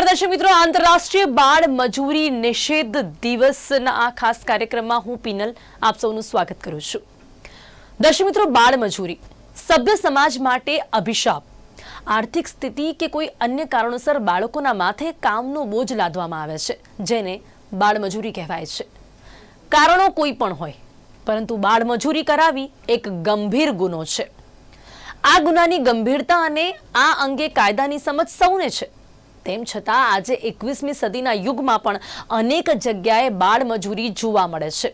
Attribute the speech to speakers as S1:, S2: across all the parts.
S1: નમસ્કાર દર્શક મિત્રો, આંતરરાષ્ટ્રીય બાળ મજૂરી નિષેધ દિવસના આ ખાસ કાર્યક્રમમાં હું પીનલ આપ સૌનું સ્વાગત કરું છું. દર્શક મિત્રો, બાળ મજૂરી, સભ્ય સમાજ માટે અભિશાપ, આર્થિક સ્થિતિ કે કોઈ અન્ય કારણોસર બાળકોના માથે કામનો બોજ લાદવામાં આવે છે, જેને બાળમજૂરી કહેવાય છે. કારણો કોઈ પણ હોય, પરંતુ બાળમજૂરી કરાવી એક ગંભીર ગુનો છે. આ ગુનાની ગંભીરતા અને આ અંગે કાયદાની સમજ સૌને છે. તેમ છતાં આજે એકવીસમી સદીના યુગમાં પણ અનેક જગ્યાએ બાળમજૂરી જોવા મળે છે,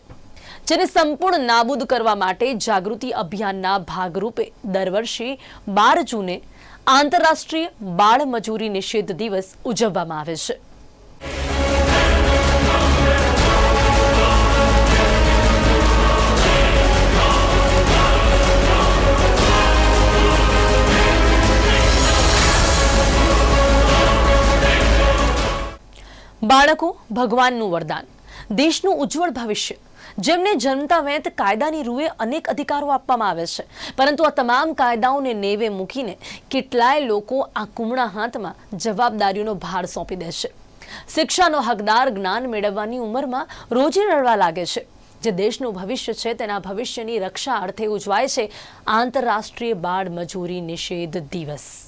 S1: જેને સંપૂર્ણ નાબૂદ કરવા માટે જાગૃતિ અભિયાનના ભાગરૂપે દર વર્ષે બાર જૂને આંતરરાષ્ટ્રીય બાળમજૂરી નિષેધ દિવસ ઉજવવામાં આવે છે. બાળકો ભગવાનનું વરદાન. દેશનું ઉજ્જવળ ભવિષ્ય. જેમને જન્મતા વેંત કાયદાની રૂએ અનેક અધિકારો આપવામાં આવે છે. પરંતુ આ તમામ કાયદાઓને નેવે મૂકીને કેટલાય લોકો આ કુમળા હાથમાં જવાબદારીઓનો ભાર સોંપી દે છે. શિક્ષાનો હકદાર જ્ઞાન મેળવવાની ઉંમરમાં રોજી રડવા લાગે છે. જે દેશનું ભવિષ્ય છે તેના ભવિષ્યની રક્ષા અર્થે ઉજવાય છે આંતરરાષ્ટ્રીય બાળ મજૂરી નિષેધ દિવસ.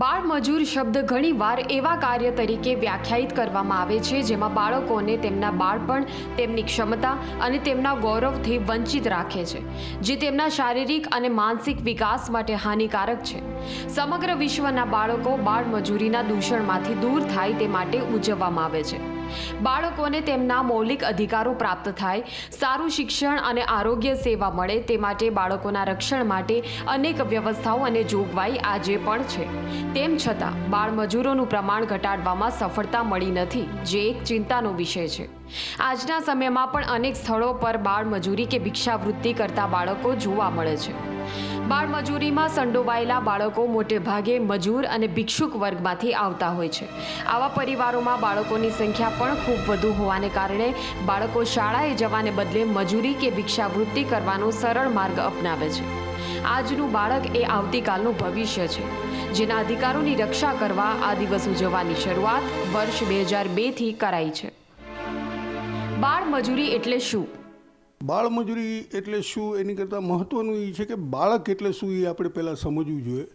S2: બાળ મજૂર શબ્દ ઘણીવાર એવા કાર્ય તરીકે વ્યાખ્યાયિત કરવામાં આવે છે જેમાં બાળકોને તેમના બાળપણ, તેમની ક્ષમતા અને તેમના ગૌરવથી વંચિત રાખે છે, જે તેમના શારીરિક અને માનસિક વિકાસ માટે હાનિકારક છે. સમગ્ર વિશ્વના બાળકો બાળમજૂરીના દૂષણમાંથી દૂર થાય તે માટે ઉજવવામાં આવે છે. બાળકોને તેમના મૌલિક અધિકારો પ્રાપ્ત થાય, સારું શિક્ષણ અને આરોગ્ય સેવા મળે તે માટે બાળકોના રક્ષણ માટે અનેક વ્યવસ્થાઓ અને જોગવાઈ આજે પણ છે. તેમ છતાં, બાળમજૂરોનું પ્રમાણ ઘટાડવામાં સફળતા મળી નથી, જે એક ચિંતાનો વિષય છે. આજના સમયમાં પણ અનેક સ્થળો પર બાળમજૂરી કે ભિક્ષાવૃત્તિ કરતા બાળકો જોવા મળે છે. બાળમજૂરીમાં સંડોવાયેલા બાળકો મોટે ભાગે મજૂર અને ભિક્ષુક વર્ગમાંથી આવતા હોય છે. આવા પરિવારોમાં બાળકોની સંખ્યા પણ ખૂબ વધુ હોવાને કારણે બાળકો શાળાએ જવાને બદલે મજૂરી કે ભિક્ષાવૃત્તિ કરવાનો સરળ માર્ગ અપનાવે છે. આજનું બાળક એ આવતીકાલનું ભવિષ્ય છે. જેના અધિકારોની રક્ષા કરવા આ દિવસ ઉજવવાની શરૂઆત વર્ષ બે હજાર બેથી કરાઈ છે. બાળ મજૂરી એટલે શું?
S3: બાળમજૂરી એટલે શું? એની કરતાં મહત્ત્વનું એ છે કે બાળક એટલે શું એ આપણે પહેલાં સમજવું જોઈએ.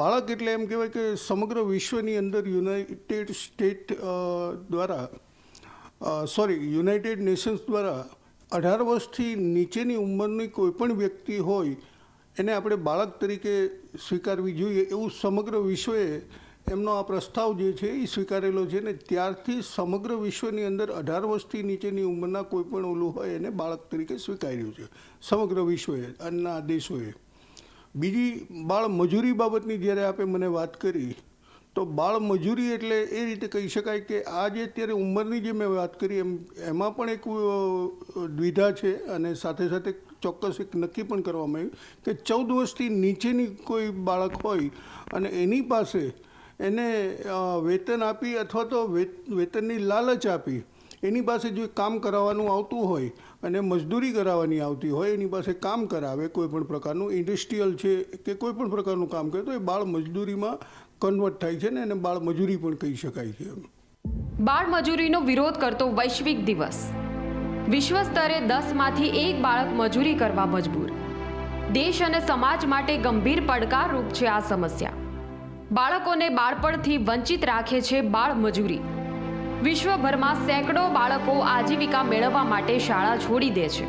S3: બાળક એટલે એમ કહેવાય કે સમગ્ર વિશ્વની અંદર યુનાઇટેડ સ્ટેટ દ્વારા સોરી, યુનાઇટેડ નેશન્સ દ્વારા અઢાર વર્ષથી નીચેની ઉંમરની કોઈપણ વ્યક્તિ હોય, એને આપણે બાળક તરીકે સ્વીકારવી જોઈએ એવું સમગ્ર વિશ્વએ એમનો આ પ્રસ્તાવ જે છે એ સ્વીકારેલો છે ને ત્યારથી સમગ્ર વિશ્વની અંદર અઢાર વર્ષથી નીચેની ઉંમરના કોઈ પણ ઓલું હોય એને બાળક તરીકે સ્વીકાર્યું છે. સમગ્ર વિશ્વએ અન્ય દેશોએ. બીજી બાળ મજૂરી બાબતની જ્યારે આપે મને વાત કરી, તો બાળ મજૂરી એટલે એ રીતે કહી શકાય કે આ જે અત્યારે ઉંમરની જે મેં વાત કરી, એમ, એમાં પણ એક દ્વિધા છે અને સાથે સાથે ચોક્કસ એક નક્કી પણ કરવામાં આવ્યું કે ચૌદ વર્ષથી નીચેની કોઈ બાળક હોય અને એની પાસે એને વેતન આપી અથવા તો વેત- વેતનની લાલચ આપી, એની પાસે જો કામ કરાવવાનું આવતું હોય અને મજદૂરી કરાવવાની આવતી હોય, એની પાસે કામ કરાવે, કોઈ પણ પ્રકારનું ઇન્ડસ્ટ્રીયલ છે કે કોઈ પણ પ્રકારનું કામ કરે, તો એ બાળ મજદૂરીમાં કન્વર્ટ થાય છે ને એને બાળ મજૂરી પણ કહી શકાય છે
S2: બાળ મજૂરીનો વિરોધ કરતો વૈશ્વિક દિવસ. વિશ્વ સ્તરે દસમાંથી એક બાળક મજૂરી કરવા મજબૂર. દેશ અને સમાજ માટે ગંભીર પડકારરૂપ છે આ સમસ્યા. બાળકોને બાળપણથી વંચિત રાખે છે બાળ મજૂરી. વિશ્વભરમાં સેંકડો બાળકો આજીવિકા મેળવવા માટે શાળા છોડી દે છે.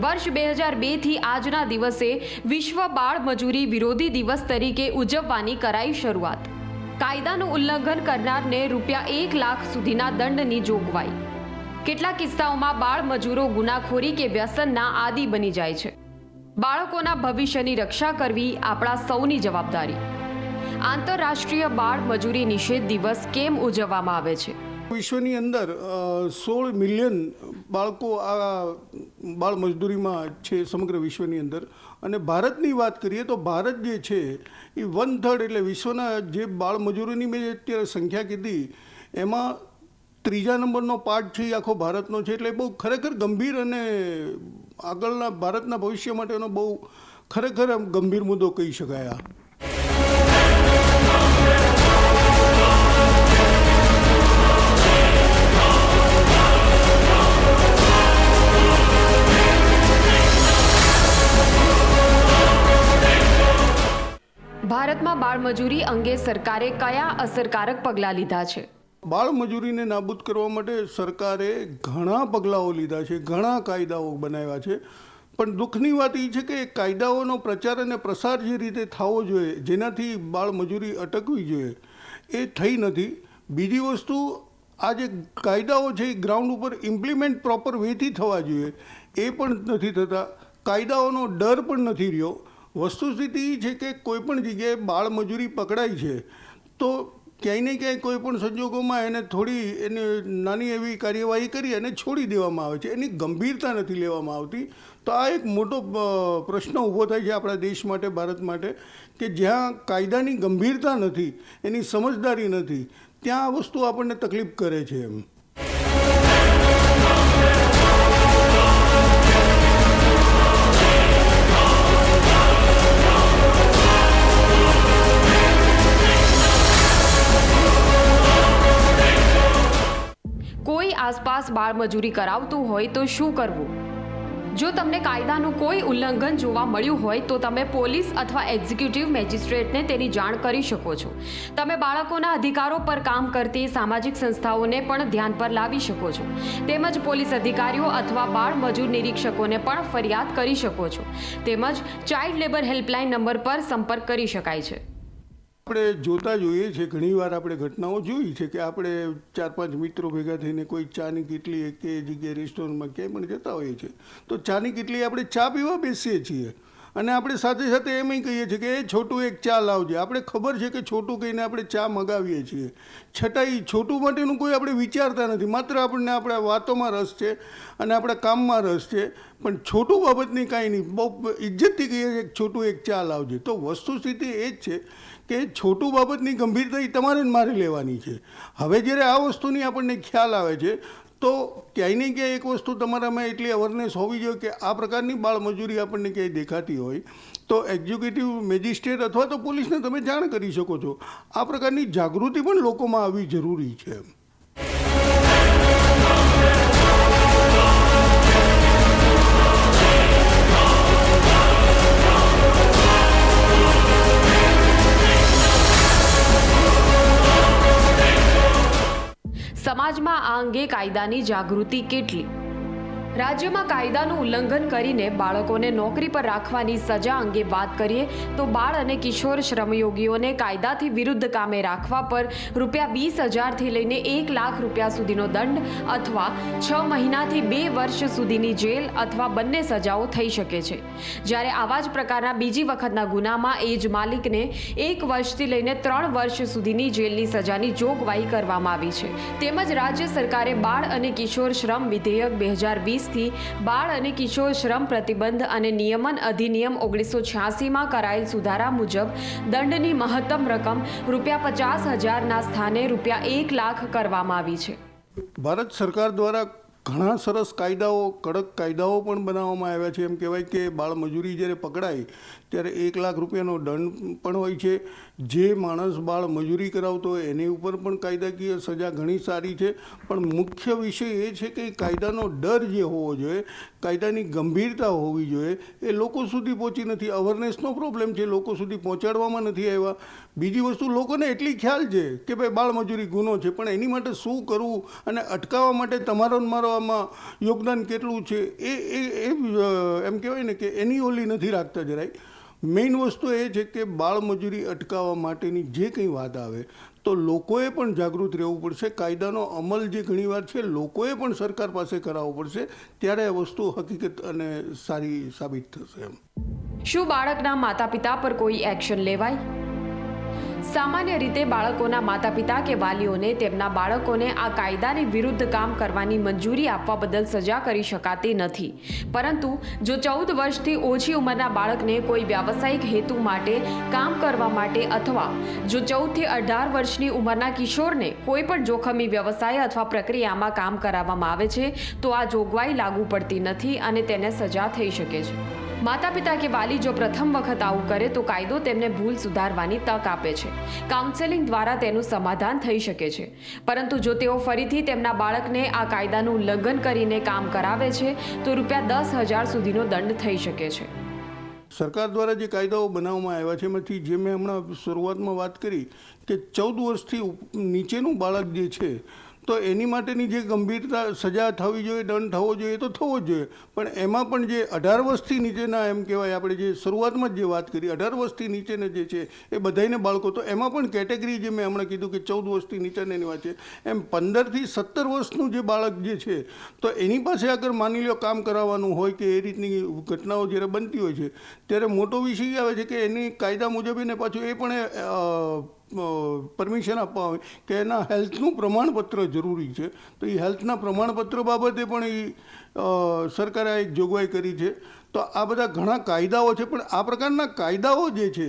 S2: વર્ષ બે હજાર બેથી આજના દિવસે વિશ્વ બાળ મજૂરી વિરોધી દિવસ તરીકે ઉજવવાની કરાઈ શરૂઆત. કાયદાનું ઉલ્લંઘન કરનારને રૂપિયા એક લાખ સુધીના દંડની જોગવાઈ. કેટલાક કિસ્સાઓમાં બાળ મજૂરો ગુનાખોરી કે વ્યસનના આદિ બની જાય છે. બાળકોના ભવિષ્યની રક્ષા કરવી આપણા સૌની જવાબદારી. આંતરરાષ્ટ્રીય બાળ મજૂરી નિષેધ દિવસ કેમ ઉજવવામાં આવે છે?
S3: વિશ્વની અંદર સોળ મિલિયન બાળકો આ બાળ મજદૂરીમાં છે સમગ્ર વિશ્વની અંદર. અને ભારતની વાત કરીએ તો ભારત જે છે, એ વન થર્ડ એટલે વિશ્વના જે બાળ મજૂરોની મેં અત્યારે સંખ્યા કીધી, એમાં ત્રીજા નંબરનો પાર્ટ છે આખો ભારતનો છે. એટલે બહુ ખરેખર ગંભીર અને આગળના ભારતના ભવિષ્ય માટેનો બહુ ખરેખર ગંભીર મુદ્દો કહી શકાય આ.
S2: બાળમજૂરી અંગે સરકારે કયા અસરકારક પગલાં લીધા છે?
S3: બાળમજૂરીને નાબૂદ કરવા માટે સરકારે ઘણા પગલાઓ લીધા છે, ઘણા કાયદાઓ બનાવ્યા છે. પણ દુઃખની વાત એ છે કે કાયદાઓનો પ્રચાર અને પ્રસાર જે રીતે થવો જોઈએ, જેનાથી બાળમજૂરી અટકવી જોઈએ, એ થઈ નથી. બીજી વસ્તુ, આ જે કાયદાઓ છે એ ગ્રાઉન્ડ ઉપર ઇમ્પ્લિમેન્ટ પ્રોપર વેથી થવા જોઈએ, એ પણ નથી થતા. કાયદાઓનો ડર પણ નથી રહ્યો. વસ્તુસ્થિતિ એ છે કે કોઈ પણ જગ્યાએ બાળમજૂરી પકડાય છે, તો ક્યાંય ને ક્યાંય કોઈ પણ સંજોગોમાં એને થોડી એને નાની એવી કાર્યવાહી કરી અને છોડી દેવામાં આવે છે. એની ગંભીરતા નથી લેવામાં આવતી. તો આ એક મોટો પ્રશ્ન ઊભો થાય છે આપણા દેશ માટે, ભારત માટે, કે જ્યાં કાયદાની ગંભીરતા નથી, એની સમજદારી નથી, ત્યાં આ વસ્તુ આપણને તકલીફ કરે છે એમ.
S2: આસપાસ બાળમજૂરી કરાવતું હોય તો શું કરવું? જો તમને કાયદાનું કોઈ ઉલ્લંઘન જોવા મળ્યું હોય તો તમે પોલીસ અથવા એક્ઝિક્યુટિવ મેજિસ્ટ્રેટને તેની જાણ કરી શકો છો. તમે બાળકોના અધિકારો પર કામ કરતી સામાજિક સંસ્થાઓને પણ ધ્યાન પર લાવી શકો છો. તેમજ પોલીસ અધિકારીઓ અથવા બાળ મજૂર નિરીક્ષકોને પણ ફરિયાદ કરી શકો છો. તેમજ ચાઇલ્ડ લેબર હેલ્પલાઇન નંબર પર સંપર્ક કરી શકાય છે.
S3: આપણે જોતા જોઈએ છે, ઘણીવાર આપણે ઘટનાઓ જોઈ છે કે આપણે ચાર પાંચ મિત્રો ભેગા થઈને કોઈ ચાની કીટલી, કે જગ્યાએ રેસ્ટોરન્ટમાં ક્યાંય પણ જતા હોઈએ છીએ. તો ચાની કીટલી આપણે ચા પીવા બેસીએ છીએ. અને આપણે સાથે સાથે એમ કહીએ છીએ કે એ છોટું એક ચા લાવજે. આપણે ખબર છે કે છોટું કહીને આપણે ચા મગાવીએ છીએ. છતાંય છોટું માટેનું કોઈ આપણે વિચારતા નથી. માત્ર આપણને આપણા વાતોમાં રસ છે અને આપણા કામમાં રસ છે. પણ છોટું બાબતની કાંઈ નહીં. બહુ ઇજ્જતથી કહીએ છીએ છોટું એક ચા લાવજે. તો વસ્તુસ્થિતિ એ જ છે કે છોટું બાબતની ગંભીરતા એ તમારે જ મારે લેવાની છે. હવે જ્યારે આ વસ્તુની આપણને ખ્યાલ આવે છે તો ક્યાંય ને ક્યાંય એક વસ્તુ તમારામાં એટલી અવેરનેસ હોવી જોઈએ કે આ પ્રકારની બાળમજૂરી આપણને ક્યાંય દેખાતી હોય, તો એક્ઝિક્યુટિવ મેજિસ્ટ્રેટ અથવા તો પોલીસને તમે જાણ કરી શકો છો. આ પ્રકારની જાગૃતિ પણ લોકોમાં આવવી જરૂરી છે.
S2: સમાજમાં આ અંગે કાયદાની જાગૃતિ કેટલી? રાજ્યમાં કાયદાનું ઉલ્લંઘન કરીને બાળકોને નોકરી પર રાખવાની સજા અંગે વાત કરીએ તો બાળ અને કિશોર શ્રમયોગીઓને કાયદાથી વિરુદ્ધ કામે રાખવા પર રૂપિયા વીસ હજારથી લઈને એક લાખ રૂપિયા સુધીનો દંડ અથવા છ મહિનાથી બે વર્ષ સુધીની જેલ અથવા બંને સજાઓ થઈ શકે છે. જ્યારે આવા જ પ્રકારના બીજી વખતના ગુનામાં એ જ માલિકને એક વર્ષથી લઈને ત્રણ વર્ષ સુધીની જેલની સજાની જોગવાઈ કરવામાં આવી છે. તેમજ રાજ્ય સરકારે બાળ અને કિશોર શ્રમ વિધેયક બે હજાર વીસથી બાળ અને કિશોર શ્રમ પ્રતિબંધ અને નિયમન અધિનિયમ ઓગણીસો છ્યાસીમાં કરાયેલ સુધારા મુજબ દંડની મહત્તમ રકમ રૂપિયા પચાસ હજારના સ્થાને રૂપિયા એક લાખ કરવામાં આવી છે.
S3: ભારત સરકાર દ્વારા ઘણા સરસ કાયદાઓ, કડક કાયદાઓ પણ બનાવવામાં આવ્યા છે. એમ કહેવાય કે બાળમજૂરી જ્યારે પકડાય ત્યારે એક લાખ રૂપિયાનો દંડ પણ હોય છે. જે માણસ બાળ મજૂરી કરાવતો હોય એની ઉપર પણ કાયદાકીય સજા ઘણી સારી છે. પણ મુખ્ય વિષય એ છે કે કાયદાનો ડર જે હોવો જોઈએ, કાયદાની ગંભીરતા હોવી જોઈએ, એ લોકો સુધી પહોંચી નથી. અવેરનેસનો પ્રોબ્લેમ છે, લોકો સુધી પહોંચાડવામાં નથી આવ્યા. બીજી વસ્તુ, લોકોને એટલી ખ્યાલ છે કે ભાઈ બાળમજૂરી ગુનો છે, પણ એની માટે શું કરવું અને અટકાવવા માટે તમારો મારવામાં યોગદાન કેટલું છે? એ એ એમ કહેવાય ને કે એની ઓલી નથી રાખતા જરાય. મેઇન વસ્તુ એ છે કે બાળમજૂરી અટકાવવા માટેની જે કંઈ વાત આવે, તો લોકોએ પણ જાગૃત રહેવું પડશે. કાયદાનો અમલ જે ઘણીવાર છે, લોકોએ પણ સરકાર પાસે કરાવવો પડશે. ત્યારે આ વસ્તુ હકીકત અને સારી સાબિત થશે એમ.
S2: શું બાળકના માતા પિતા પર કોઈ એક્શન લેવાય? સામાન્ય રીતે બાળકોના માતા પિતા કે વાલીઓને તેમના બાળકોને આ કાયદાની વિરુદ્ધ કામ કરવાની મંજૂરી આપવા બદલ સજા કરી શકાતી નથી. પરંતુ જો ચૌદ વર્ષથી ઓછી ઉંમરના બાળકને કોઈ વ્યાવસાયિક હેતુ માટે, કામ કરવા માટે અથવા જો ચૌદથી અઢાર વર્ષની ઉંમરના કિશોરને કોઈ પણ જોખમી વ્યવસાય અથવા પ્રક્રિયામાં કામ કરાવવામાં આવે છે, તો આ જોગવાઈ લાગુ પડતી નથી અને તેને સજા થઈ શકે છે. માતા પિતા કે વાલી જો પ્રથમ વખત આવું કરે તો કાયદો તેમને ભૂલ સુધારવાની તક આપે છે. કાઉન્સેલિંગ દ્વારા તેનું સમાધાન થઈ શકે છે. પરંતુ જો તેઓ ફરીથી તેમના બાળકને આ કાયદાનું ઉલ્લંઘન કરીને કામ કરાવે છે, તો રૂપિયા દસ હજાર સુધીનો દંડ થઈ શકે છે.
S3: સરકાર દ્વારા જે કાયદાઓ બનાવવામાં આવ્યા છે, એમાંથી જે મેં હમણાં શરૂઆતમાં વાત કરી કે ચૌદ વર્ષથી નીચેનું બાળક જે છે તો એની માટેની જે ગંભીરતા સજા થવી જોઈએ, દંડ થવો જોઈએ તો થવો જ જોઈએ. પણ એમાં પણ જે અઢાર વર્ષથી નીચેના એમ કહેવાય, આપણે જે શરૂઆતમાં જ જે વાત કરી, અઢાર વર્ષથી નીચેના જે છે, એ બધાને બાળકો, તો એમાં પણ કેટેગરી જે મેં હમણાં કીધું કે ચૌદ વર્ષથી નીચેની વાત છે. એમ પંદરથી સત્તર વર્ષનું જે બાળક જે છે, તો એની પાસે આગળ માની લો કામ કરાવવાનું હોય કે એ રીતની ઘટનાઓ જ્યારે બનતી હોય છે, ત્યારે મોટો વિષય આવે છે કે એની કાયદા મુજબ એને પાછું એ પણ પરમિશન આપવા આવે કે એના હેલ્થનું પ્રમાણપત્ર જરૂરી છે. તો એ હેલ્થના પ્રમાણપત્ર બાબતે પણ એ સરકારે એક જોગવાઈ કરી છે. તો આ બધા ઘણા કાયદાઓ છે, પણ આ પ્રકારના કાયદાઓ જે છે,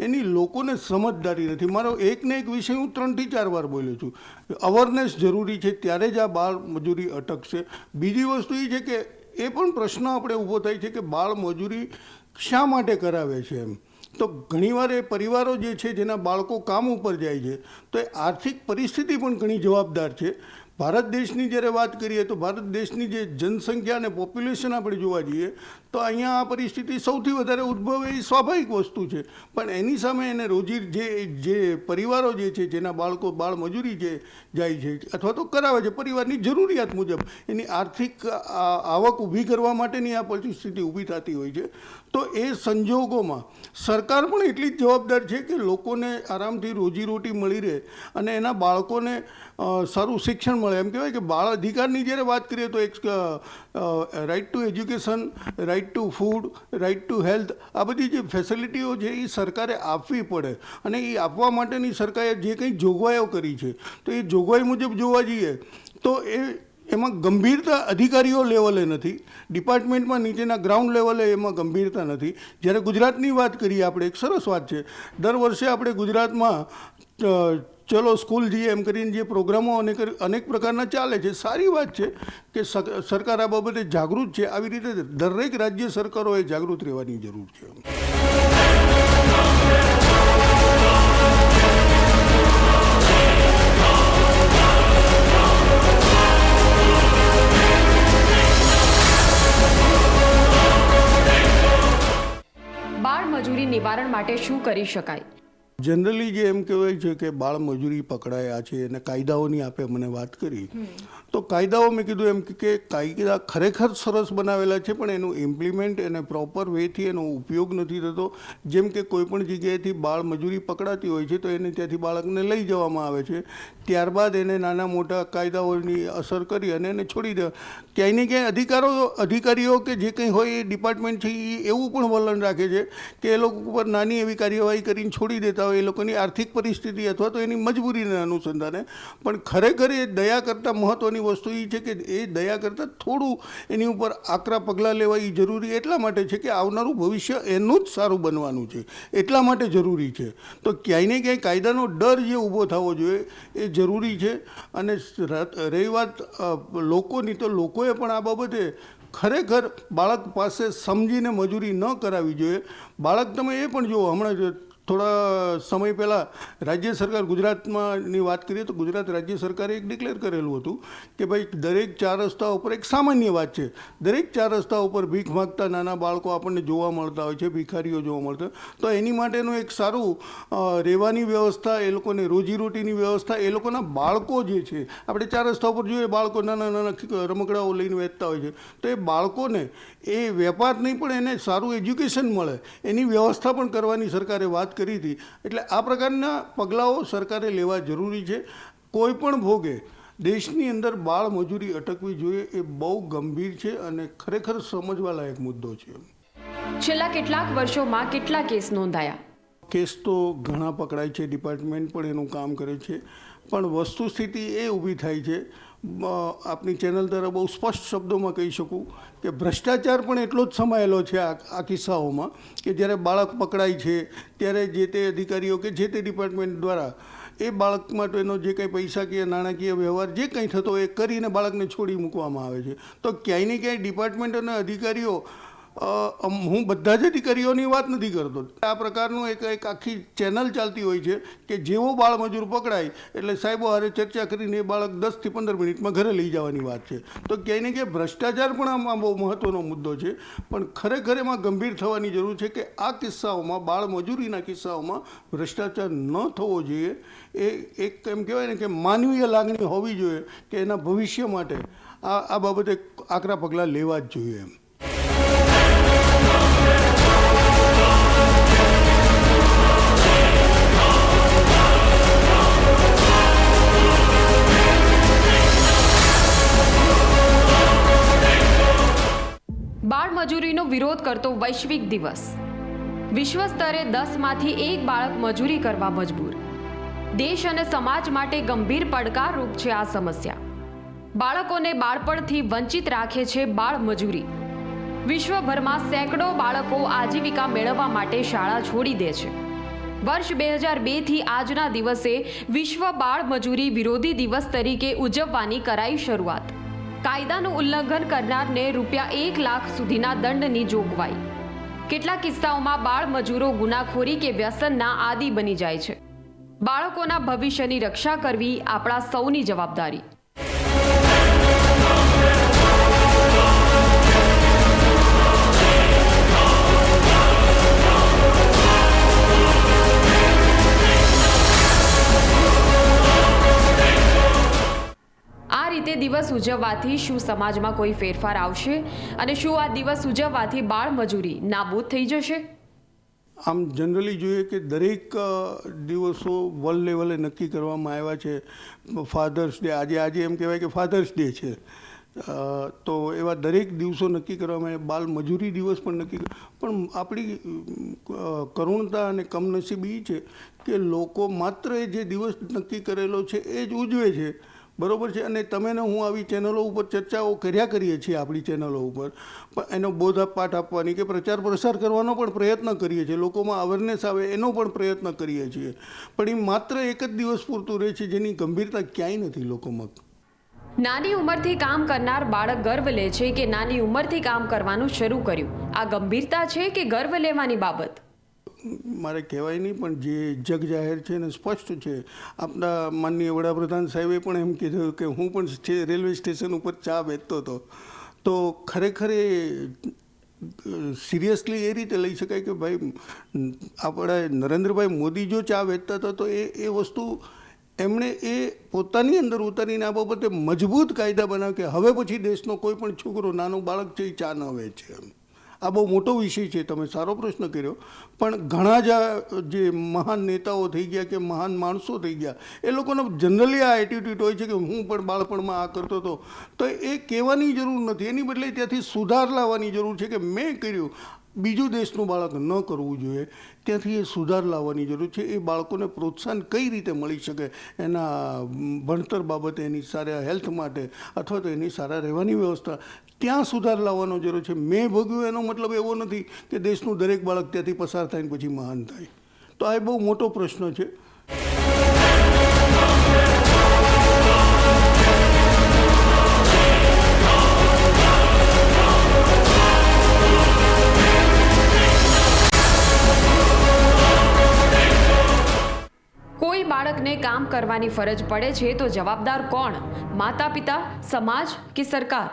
S3: એની લોકોને સમજદારી નથી. મારો એક ને એક વિષય હું ત્રણથી ચાર વાર બોલ્યો છું. અવેરનેસ જરૂરી છે, ત્યારે જ આ બાળ મજૂરી અટકશે. બીજી વસ્તુ એ છે કે એ પણ પ્રશ્ન આપણે ઊભો થાય છે કે બાળ મજૂરી શા માટે કરાવે છે એમ? તો ઘણીવાર એ પરિવારો જે છે, જેના બાળકો કામ ઉપર જાય છે, તો એ આર્થિક પરિસ્થિતિ પણ ઘણી જવાબદાર છે. ભારત દેશની જ્યારે વાત કરીએ તો ભારત દેશની જે જનસંખ્યા અને પોપ્યુલેશન આપણે જોવા જઈએ તો અહીંયા આ પરિસ્થિતિ સૌથી વધારે ઉદ્ભવે એ સ્વાભાવિક વસ્તુ છે. પણ એની સામે એને રોજી જે જે પરિવારો જે છે, જેના બાળકો, બાળ મજૂરી જે જાય છે, અથવા તો કરાવે છે, પરિવારની જરૂરિયાત મુજબ એની આર્થિક આવક ઊભી કરવા માટેની આ પરિસ્થિતિ ઊભી થતી હોય છે. તો એ સંજોગોમાં સરકાર પણ એટલી જ જવાબદાર છે કે લોકોને આરામથી રોજીરોટી મળી રહે અને એના બાળકોને સારું શિક્ષણ મળે. એમ કહેવાય કે બાળ અધિકારની જ્યારે વાત કરીએ તો એક right to education right to food right to health આ બધી જે ફેસિલિટીઓ છે એ સરકારે આપવી પડે. અને એ આપવા માટેની સરકારે જે કંઈ જોગવાઈઓ કરી છે, તો એ જોગવાઈ મુજબ જોવા જઈએ, તો એ એમાં ગંભીરતા અધિકારીઓ લેવલે નથી, ડિપાર્ટમેન્ટમાં નીચેના ગ્રાઉન્ડ લેવલે એમાં ગંભીરતા નથી. જ્યારે ગુજરાતની વાત કરીએ આપણે, એક સરસ વાત છે. દર વર્ષે આપણે ગુજરાતમાં ચલો સ્કૂલ જઈએ એમ કરીને જે પ્રોગ્રામો અનેક અનેક પ્રકારના ચાલે છે. સારી વાત છે કે સરકાર આ બાબતે જાગૃત છે. આવી રીતે દરેક રાજ્ય સરકારોએ જાગૃત રહેવાની જરૂર છે.
S2: બાળ મજૂરી નિવારણ માટે શું કરી શકાય?
S3: જનરલી જે એમ કહેવાય છે કે બાળ મજૂરી પકડાયા છે અને કાયદાઓની આપે મને વાત કરી તો કાયદાઓ મેં કીધું એમ કે કાયદા ખરેખર સરસ બનાવેલા છે પણ એનું ઇમ્પ્લિમેન્ટ એને પ્રોપર વેથી એનો ઉપયોગ નથી થતો. જેમ કે કોઈ પણ જગ્યાએથી બાળ મજૂરી પકડાતી હોય છે તો એને ત્યાંથી બાળકને લઈ જવામાં આવે છે. ત્યારબાદ એને નાના મોટા કાયદાઓની અસર કરી અને એને છોડી દે. ક્યાંય ને ક્યાંય અધિકારો અધિકારીઓ કે જે કંઈ હોય એ ડિપાર્ટમેન્ટ છે એ એવું પણ વલણ રાખે છે કે એ લોકો ઉપર નાની એવી કાર્યવાહી કરીને છોડી દેતા હોય એ લોકોની આર્થિક પરિસ્થિતિ અથવા તો એની મજબૂરીને અનુસંધાને. પણ ખરેખર એ દયા કરતાં મહત્ત્વની વસ્તુ એ છે કે એ દયા કરતાં થોડું એની ઉપર આકરા પગલાં લેવા એ જરૂરી એટલા માટે છે કે આવનારું ભવિષ્ય એનું જ સારું બનવાનું છે. એટલા માટે જરૂરી છે. તો ક્યાંય ને ક્યાંય કાયદાનો ડર જે ઊભો થવો જોઈએ એ જરૂરી છે. અને રહી વાત લોકોની તો લોકોએ પણ આ બાબતે ખરેખર બાળક પાસે સમજીને મજૂરી ન કરાવવી જોઈએ. બાળક તમે એ પણ જુઓ, હમણાં થોડા સમય પહેલાં રાજ્ય સરકાર ગુજરાતમાંની વાત કરીએ તો ગુજરાત રાજ્ય સરકારે એક ડિક્લેર કરેલું હતું કે ભાઈ દરેક ચાર રસ્તા ઉપર એક સામાન્ય વાત છે. દરેક ચાર રસ્તા ઉપર ભીખ માગતા નાના બાળકો આપણને જોવા મળતા હોય છે, ભિખારીઓ જોવા મળતા તો એની માટેનું એક સારું રહેવાની વ્યવસ્થા એ લોકોને, રોજીરોટીની વ્યવસ્થા એ લોકોના બાળકો જે છે, આપણે ચાર રસ્તા ઉપર જોઈએ બાળકો નાના નાના રમકડાઓ લઈને વેચતા હોય છે. તો એ બાળકોને, એ વેપાર નહીં પણ એને સારું એજ્યુકેશન મળે. એની વ્યવસ્થા પણ કરવાની સરકારે વાત કરી હતી. એટલે આ પ્રકારના પગલાઓ સરકારે લેવા જરૂરી છે. કોઈ પણ ભોગે દેશની અંદર બાળ મજૂરી અટકવી જોઈએ એ બહુ ગંભીર છે અને ખરેખર સમજવા લાયક મુદ્દો છે.
S2: છેલ્લા કેટલાક વર્ષોમાં કેટલા કેસ નોંધાયા?
S3: કેસ તો ઘણા પકડાય છે ડિપાર્ટમેન્ટ પણ એનું કામ કરે છે. પણ વસ્તુસ્થિતિ એ ઊભી થાય છે. આપની ચેનલ દ્વારા બહુ સ્પષ્ટ શબ્દોમાં કહી શકું કે ભ્રષ્ટાચાર પણ એટલો જ સમાયેલો છે આ આ કિસ્સાઓમાં કે જ્યારે બાળક પકડાય છે, ત્યારે જે તે અધિકારીઓ કે જે તે ડિપાર્ટમેન્ટ દ્વારા એ બાળક માટેનો જે કંઈ પૈસાકીય, નાણાકીય વ્યવહાર જે કંઈ થતો એ કરીને બાળકને છોડી મૂકવામાં આવે છે. તો ક્યાંય ને ક્યાંય ડિપાર્ટમેન્ટ અને અધિકારીઓ હું બધા જ દીકરીઓની વાત નથી કરતો. આ પ્રકારનું એક એક આખી ચેનલ ચાલતી હોય છે કે જેવો બાળમજૂર પકડાય, એટલે સાહેબો હારે ચર્ચા કરીને એ બાળક દસથી પંદર મિનિટમાં ઘરે લઈ જવાની વાત છે. તો ક્યાંય ને ક્યાંય ભ્રષ્ટાચાર પણ આમાં બહુ મહત્ત્વનો મુદ્દો છે. પણ ખરેખર એમાં ગંભીર થવાની જરૂર છે કે આ કિસ્સાઓમાં બાળમજૂરીના કિસ્સાઓમાં ભ્રષ્ટાચાર ન થવો જોઈએ. એ એક એમ કહેવાય ને કે માનવીય લાગણી હોવી જોઈએ કે એના ભવિષ્ય માટે આ આ બાબતે આકરા પગલાં લેવા જ જોઈએ એમ.
S2: બાળ મજૂરીનો વિરોધ કરતો વૈશ્વિક દિવસ. વિશ્વ સ્તરે દસમાંથી એક બાળક મજૂરી કરવા મજબૂર. દેશ અને સમાજ માટે ગંભીર પડકારરૂપ છે આ સમસ્યા. બાળકોને બાળપણથી વંચિત રાખે છે બાળ મજૂરી. વિશ્વભરમાં સેંકડો બાળકો આજીવિકા મેળવવા માટે શાળા છોડી દે છે. વર્ષ બે હજાર બેથી આજના દિવસે વિશ્વ બાળ મજૂરી વિરોધી દિવસ તરીકે ઉજવવાની કરાઈ શરૂઆત. કાયદાનું ઉલ્લંઘન કરનારને રૂપિયા એક લાખ સુધીના દંડની જોગવાઈ. કેટલાક કિસ્સાઓમાં બાળ મજૂરો ગુનાખોરી કે વ્યસનના આદિ બની જાય છે. બાળકોના ભવિષ્યની રક્ષા કરવી આપણા સૌની જવાબદારી. રીતે દિવસ ઉજવવાથી શું સમાજમાં કોઈ ફેરફાર આવશે અને શું આ દિવસ ઉજવવાથી બાળ મજૂરી નાબૂદ થઈ જશે?
S3: આમ જનરલી જોઈએ કે દરેક દિવસો વર્લ્ડ લેવલે નક્કી કરવામાં આવ્યા છે. ફાધર્સ ડે આજે આજે એમ કહેવાય કે ફાધર્સ ડે છે. તો એવા દરેક દિવસો નક્કી કરવામાં આવ્યા. બાલ મજૂરી દિવસ પણ નક્કી પણ આપણી કરુણતા અને કમનસીબી એ છે કે લોકો માત્ર જે દિવસ નક્કી કરેલો છે એ જ ઉજવે છે. બરોબર છે? અને તમે ને હું આવી ચેનલો ઉપર ચર્ચાઓ કર્યા કરીએ છીએ આપણી ચેનલો ઉપર. પણ એનો બોધ પાઠ આપવાની કે પ્રચાર પ્રસાર કરવાનો પણ પ્રયત્ન કરીએ છીએ. લોકોમાં અવેરનેસ આવે એનો પણ પ્રયત્ન કરીએ છીએ. પણ એ માત્ર એક જ દિવસ પૂરતું રહે છે જેની ગંભીરતા ક્યાંય નથી લોકોમાં.
S2: નાની ઉંમરથી કામ કરનાર બાળક ગર્વ લે છે કે નાની ઉંમરથી કામ કરવાનું શરૂ કર્યું. આ ગંભીરતા છે કે ગર્વ લેવાની બાબત?
S3: મારે કહેવાય નહીં, પણ જે જગ જાહેર છે ને સ્પષ્ટ છે. આપણા માનનીય વડાપ્રધાન સાહેબે પણ એમ કીધું કે હું પણ રેલવે સ્ટેશન ઉપર ચા વેચતો હતો. તો ખરેખર એ, સિરિયસલી એ રીતે લઈ શકાય કે ભાઈ, આપણા નરેન્દ્રભાઈ મોદી જો ચા વેચતા હતા, તો એ એ વસ્તુ એમણે એ પોતાની અંદર ઉતારીને આ બાબતે મજબૂત કાયદા બનાવ્યા કે હવે પછી દેશનો કોઈ પણ છોકરો, નાનો બાળક છે, એ ચા ન વેચે એમ. આ બહુ મોટો વિષય છે, તમે સારો પ્રશ્ન કર્યો. પણ ઘણા જ જે મહાન નેતાઓ થઈ ગયા કે મહાન માણસો થઈ ગયા, એ લોકોનો જનરલી આ એટીટ્યુડ હોય છે કે હું પણ બાળપણમાં આ કરતો હતો. તો એ કહેવાની જરૂર નથી. એની બદલે ત્યાંથી સુધાર લાવવાની જરૂર છે કે મેં કર્યું. બીજું દેશનું બાળક ન કરવું જોઈએ, ત્યાંથી એ સુધાર લાવવાની જરૂર છે. એ બાળકોને પ્રોત્સાહન કઈ રીતે મળી શકે એના ભણતર બાબતે, એની સારા હેલ્થ માટે અથવા તો એની સારા રહેવાની વ્યવસ્થા, ત્યાં સુધાર લાવવાનો જરૂર છે. મેં ભોગ્યું એનો મતલબ એવો નથી કે દેશનું દરેક બાળક ત્યાંથી પસાર થાય ને પછી મહાન થાય. તો આ બહુ મોટો પ્રશ્ન છે.
S2: બાળકને કામ કરવાની ફરજ પડે છે તો જવાબદાર કોણ? માતા પિતા સમાજ કે સરકાર?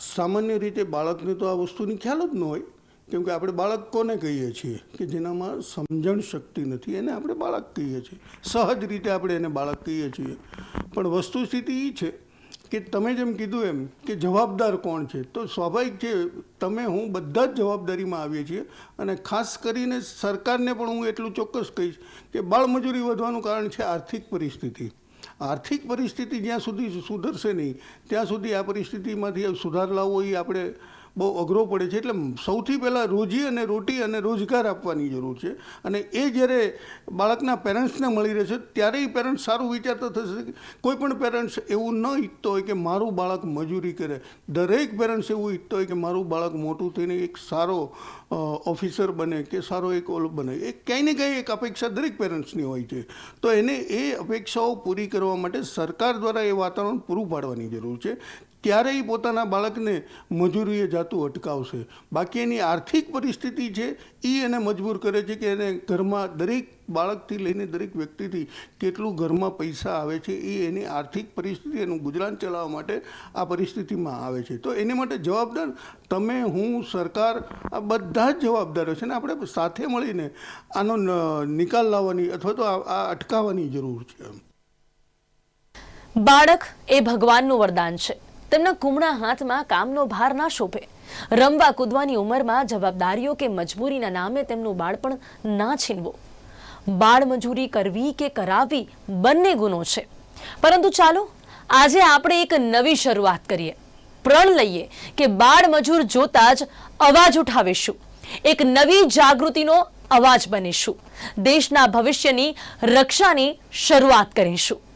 S3: સામાન્ય રીતે બાળકને તો આ વસ્તુની ખ્યાલ જ ન હોય, કેમ કે આપણે બાળક કોને કહીએ છીએ? કે જેનામાં સમજણ શક્તિ નથી, એને આપણે બાળક કહીએ છીએ. સહજ રીતે આપણે એને બાળક કહીએ છીએ. પણ વસ્તુ સ્થિતિ એ છે કે તમે જેમ કીધું એમ કે જવાબદાર કોણ છે? તો સ્વાભાવિક છે, તમે હું બધા જ જવાબદારીમાં આવીએ છીએ અને ખાસ કરીને સરકારને પણ હું એટલું ચોક્કસ કહીશ કે બાળમજૂરી વધવાનું કારણ છે આર્થિક પરિસ્થિતિ. આર્થિક પરિસ્થિતિ જ્યાં સુધી સુધરશે નહીં, ત્યાં સુધી આ પરિસ્થિતિમાંથી સુધાર લાવવો એ આપણે બહુ અઘરો પડે છે. એટલે સૌથી પહેલાં રોજી અને રોટી અને રોજગાર આપવાની જરૂર છે. અને એ જ્યારે બાળકના પેરેન્ટ્સને મળી રહેશે, ત્યારે એ પેરેન્ટ્સ સારું વિચારતા થશે કે કોઈ પણ પેરેન્ટ્સ એવું ન ઈચ્છતો હોય કે મારું બાળક મજૂરી કરે. દરેક પેરેન્ટ્સ એવું ઈચ્છતો હોય કે મારું બાળક મોટું થઈને એક સારો ઓફિસર બને કે સારો એક ઓલ બને. એ ક્યાંય ને ક્યાંય એક અપેક્ષા દરેક પેરેન્ટ્સની હોય છે. તો એને એ અપેક્ષાઓ પૂરી કરવા માટે સરકાર દ્વારા એ વાતાવરણ પૂરું પાડવાની જરૂર છે. ત્યારે એ પોતાના બાળકને મજૂરીએ જાતું અટકાવશે. બાકી એની આર્થિક પરિસ્થિતિ છે એ એને મજબૂર કરે છે કે એને ઘરમાં દરેક બાળકથી લઈને દરેક વ્યક્તિથી કેટલું ઘરમાં પૈસા આવે છે એ એની આર્થિક પરિસ્થિતિ એનું ગુજરાન ચલાવવા માટે આ પરિસ્થિતિમાં આવે છે. તો એની માટે જવાબદાર તમે, હું, સરકાર, આ બધા જ જવાબદારો છે ને આપણે સાથે મળીને આનો નિકાલ લાવવાની અથવા તો આ અટકાવવાની જરૂર છે
S1: બાળક એ ભગવાનનું વરદાન છે. તેમના કુમળા હાથમાં કામનો ભાર ના શોભે. રમવા કૂદવાની ઉંમરમાં જવાબદારીઓ કે મજબૂરીના નામે તેમનું બાળપણ ના છીનવો. બાળ મજૂરી કરવી કે કરાવવી બંને ગુનો છે. પરંતુ ચાલો, આજે આપણે એક નવી શરૂઆત કરીએ. પ્રણ લઈએ કે બાળ મજૂર જોતા જ અવાજ ઉઠાવીશું. એક નવી જાગૃતિનો અવાજ બનીશું. દેશના ભવિષ્યની રક્ષાની શરૂઆત કરીશું.